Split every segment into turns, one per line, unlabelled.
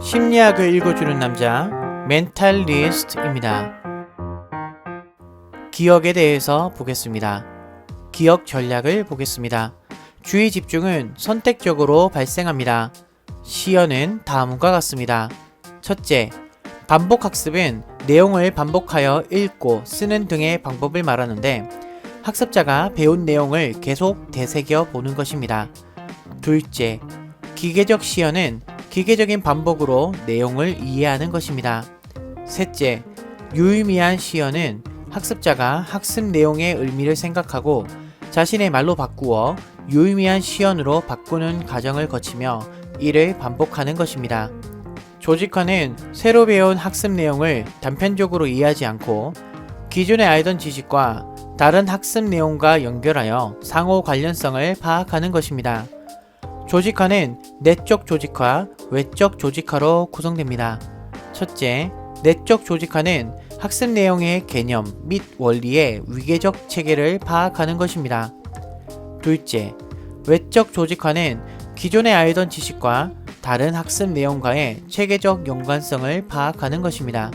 심리학을 읽어주는 남자 멘탈리스트입니다. 기억에 대해서 보겠습니다. 기억 전략을 보겠습니다. 주의 집중은 선택적으로 발생합니다. 시연은 다음과 같습니다. 첫째, 반복 학습은 내용을 반복하여 읽고 쓰는 등의 방법을 말하는데 학습자가 배운 내용을 계속 되새겨 보는 것입니다. 둘째, 기계적 시연은 기계적인 반복으로 내용을 이해하는 것입니다. 셋째, 유의미한 시연은 학습자가 학습 내용의 의미를 생각하고 자신의 말로 바꾸어 유의미한 시연으로 바꾸는 과정을 거치며 이를 반복하는 것입니다. 조직화는 새로 배운 학습 내용을 단편적으로 이해하지 않고 기존에 알던 지식과 다른 학습 내용과 연결하여 상호 관련성을 파악하는 것입니다. 조직화는 내적 조직화, 외적 조직화로 구성됩니다. 첫째, 내적 조직화는 학습 내용의 개념 및 원리의 위계적 체계를 파악하는 것입니다. 둘째, 외적 조직화는 기존에 알던 지식과 다른 학습 내용과의 체계적 연관성을 파악하는 것입니다.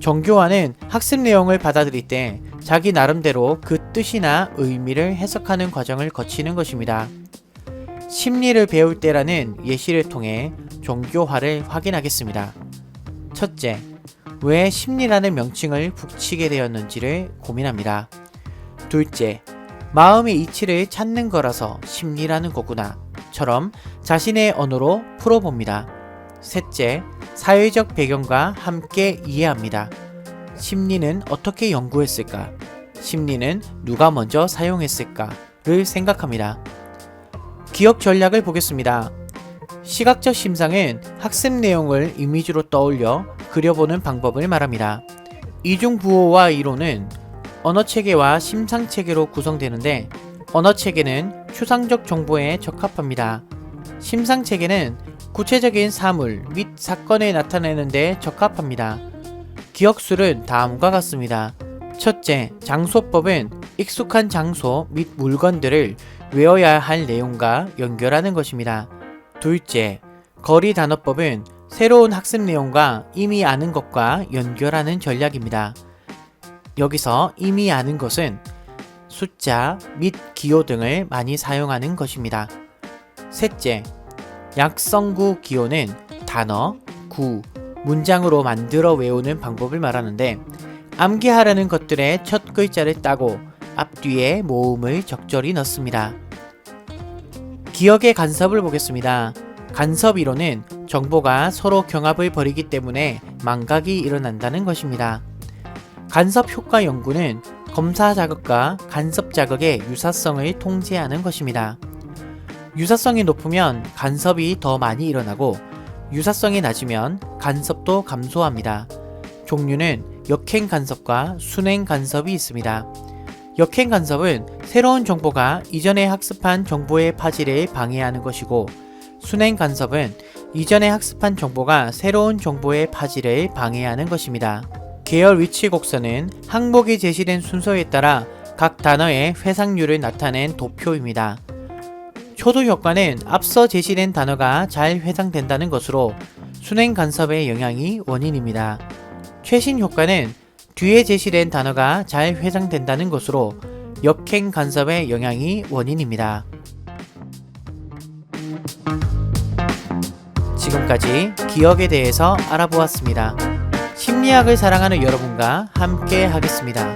정교화는 학습 내용을 받아들일 때 자기 나름대로 그 뜻이나 의미를 해석하는 과정을 거치는 것입니다. 심리를 배울 때라는 예시를 통해 종교화를 확인하겠습니다. 첫째, 왜 심리라는 명칭을 붙이게 되었는지를 고민합니다. 둘째, 마음의 이치를 찾는 거라서 심리라는 거구나. 처럼 자신의 언어로 풀어봅니다. 셋째, 사회적 배경과 함께 이해합니다. 심리는 어떻게 연구했을까? 심리는 누가 먼저 사용했을까?를 생각합니다. 기억 전략을 보겠습니다. 시각적 심상은 학습 내용을 이미지로 떠올려 그려보는 방법을 말합니다. 이중 부호와 이론은 언어 체계와 심상 체계로 구성되는데 언어 체계는 추상적 정보에 적합합니다. 심상 체계는 구체적인 사물 및 사건을 나타내는 데 적합합니다. 기억술은 다음과 같습니다. 첫째, 장소법은 익숙한 장소 및 물건들을 외워야 할 내용과 연결하는 것입니다. 둘째, 거리 단어법은 새로운 학습 내용과 이미 아는 것과 연결하는 전략입니다. 여기서 이미 아는 것은 숫자 및 기호 등을 많이 사용하는 것입니다. 셋째, 약성구 기호는 단어, 구, 문장으로 만들어 외우는 방법을 말하는데 암기하라는 것들의 첫 글자를 따고 앞뒤에 모음을 적절히 넣습니다. 기억의 간섭을 보겠습니다. 간섭 이론은 정보가 서로 경합을 벌이기 때문에 망각이 일어난다는 것입니다. 간섭 효과 연구는 검사 자극과 간섭 자극의 유사성을 통제하는 것입니다. 유사성이 높으면 간섭이 더 많이 일어나고 유사성이 낮으면 간섭도 감소합니다. 종류는 역행 간섭과 순행 간섭이 있습니다. 역행 간섭은 새로운 정보가 이전에 학습한 정보의 파지를 방해하는 것이고 순행 간섭은 이전에 학습한 정보가 새로운 정보의 파지를 방해하는 것입니다. 계열 위치 곡선은 항목이 제시된 순서에 따라 각 단어의 회상률을 나타낸 도표입니다. 초도 효과는 앞서 제시된 단어가 잘 회상된다는 것으로 순행 간섭의 영향이 원인입니다. 최신 효과는 뒤에 제시된 단어가 잘 회상된다는 것으로 역행 간섭의 영향이 원인입니다. 지금까지 기억에 대해서 알아보았습니다. 심리학을 사랑하는 여러분과 함께 하겠습니다.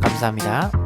감사합니다.